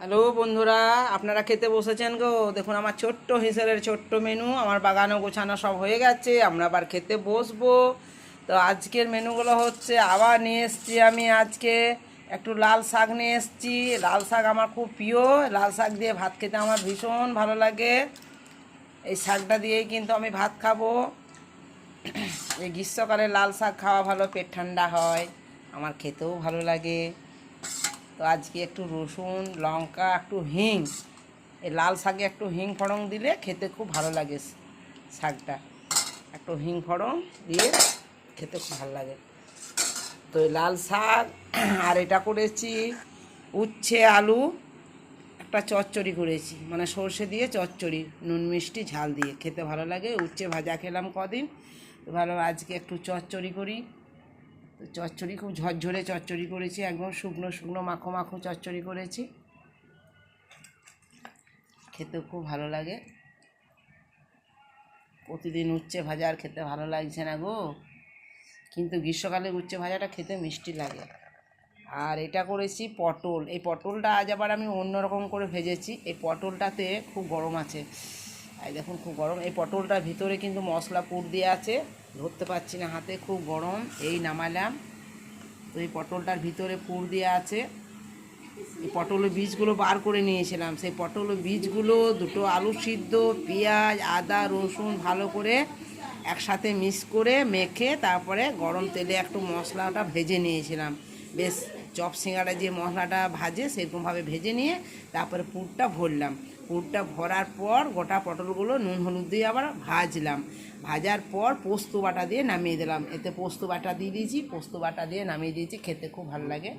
Hello বন্ধুরা, আপনারা খেতে বসেছেন গো? দেখুন, আমার ছোট্ট হিসেবের ছোট্ট মেনু আমার বাগানো গোছানো সব হয়ে গেছে, আমরা আবার খেতে বসবো। তো আজকের মেনুগুলো হচ্ছে, আবার নিয়ে এসছি আমি আজকে, একটু লাল শাক নিয়ে এসছি। লাল শাক আমার খুব প্রিয়, লাল শাক দিয়ে ভাত খেতে আমার ভীষণ ভালো লাগে। এই শাকটা দিয়েই কিন্তু আমি ভাত খাব। এই গ্রীষ্মকালে লাল শাক খাওয়া ভালো, পেট ঠান্ডা হয়, আমার খেতেও ভালো লাগে। তো আজকে একটু রসুন, লঙ্কা, একটু হিং। এই লাল শাকে একটু হিং ফড়ং দিলে খেতে খুব ভালো লাগে শাকটা। একটু হিং ফড়ং দিয়ে খেতে খুব ভালো লাগে। তো লাল শাক, আর এটা করেছি উচ্ছে আলু, একটা চচ্চড়ি করেছি। মানে সর্ষে দিয়ে চচ্চড়ি, নুন মিষ্টি, ঝাল দিয়ে। খেতে ভালো লাগে, উচ্ছে ভাজা খেলাম কদিন। ভালো, আজকে একটু চচ্চড়ি করি। চচ্চড়ি খুব ঝরঝরে চচ্চড়ি করেছি, একদম শুকনো শুকনো মাখো মাখো চচ্চড়ি করেছি। খেতে খুব ভালো লাগে। প্রতিদিন উচ্ছে ভাজা আর খেতে ভালো লাগছে না গো। কিন্তু গ্রীষ্মকালে উচ্ছে ভাজাটা খেতে মিষ্টি লাগে। আর এটা করেছি পটল। এই পটলটা আজ আবার আমি অন্যরকম করে ভেজেছি। এই পটলটাতে খুব গরম আছে। এই দেখুন, খুব গরম। এই পটলটার ভিতরে কিন্তু মশলা পুর দিয়ে আছে। ধরতে পারছি না হাতে, খুব গরম, এই নামালাম। তো এই পটলটার ভিতরে পুর দিয়ে আছে। এই পটলের বীজগুলো বার করে নিয়েছিলাম। সেই পটলের বীজগুলো দুটো আলু সিদ্ধ, পেঁয়াজ, আদা, রসুন ভালো করে একসাথে মিক্স করে মেখে তারপরে গরম তেলে একটু মশলাটা ভেজে নিয়েছিলাম। বেশ, চপ সিঙ্গারা যে মশলাটা ভাজে সেরকমভাবে ভেজে নিয়ে তারপরে পুরটা ভরলাম। পুরটা ভরার পর গোটা পটলগুলো নুন হলুদ দিয়ে আবার ভাজলাম। ভাজার পর পোস্ত বাটা দিয়ে নামিয়ে দিলাম। এতে পোস্ত বাটা দিয়ে দিয়েছি। পোস্ত বাটা দিয়ে নামিয়ে দিয়েছি। খেতে খুব ভালো লাগে।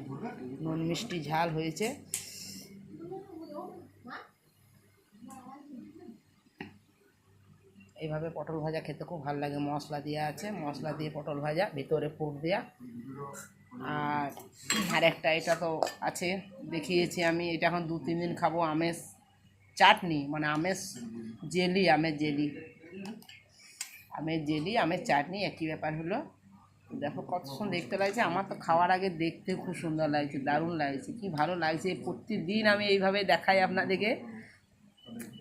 নুন মিষ্টি ঝাল হয়েছে। এইভাবে পটল ভাজা খেতে খুব ভালো লাগে। মশলা দেওয়া আছে। মশলা দিয়ে পটল ভাজা, ভিতরে পুর দেওয়া। আর আর একটা এটা তো আছে। দেখিয়েছি আমি। এটা এখন দু তিন দিন খাব আমের চাটনি মানে আমের জেলি আমের জেলি। আমের জেলি, আমের চাটনি, একই ব্যাপার হলো। দেখো কত সুন্দর দেখতে লাগছে, আমার তো খাওয়ার আগে দেখতে খুব সুন্দর লাগছে, দারুণ লাগছে, কি ভালো লাগছে। প্রতিদিন আমি এইভাবে দেখাই আপনাদেরকে।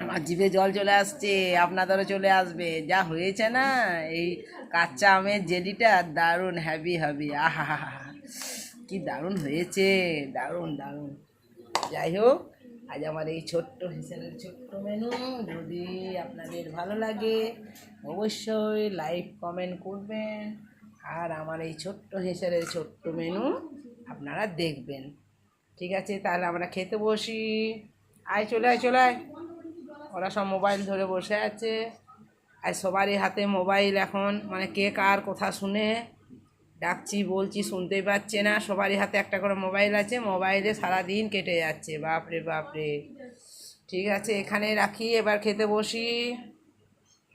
আমার জিভে জল চলে আসছে আপনাদেরও চলে আসবে। যা হয়েছে না, এই কাঁচা আমের জেলিটা দারুণ হ্যাভি হ্যাভি আহা। কি দারুণ হয়েছে, দারুণ দারুণ। যাই হোক আজ আমার এই ছোট্ট হিসেবের ছোট্ট মেনু যদি আপনাদের ভালো লাগে, অবশ্যই লাইক কমেন্ট করবেন। আর আমার এই ছোট্ট হিসেবের ছোট্ট মেনু আপনারা দেখবেন। ঠিক আছে, তাহলে আমরা খেতে বসি। আয়, চলে আয় চলে আয়। ওরা সব মোবাইল ধরে বসে আছে। আর সবারই হাতে মোবাইল এখন। মানে কে কার কথা শুনে ডাকছি, বলছি, শুনতেই পাচ্ছে না। সবারই হাতে একটা করে মোবাইল আছে। মোবাইলে সারা দিন কেটে যাচ্ছে। বাপরে বাপরে। ঠিক আছে এখানে রাখি। এবার খেতে বসি।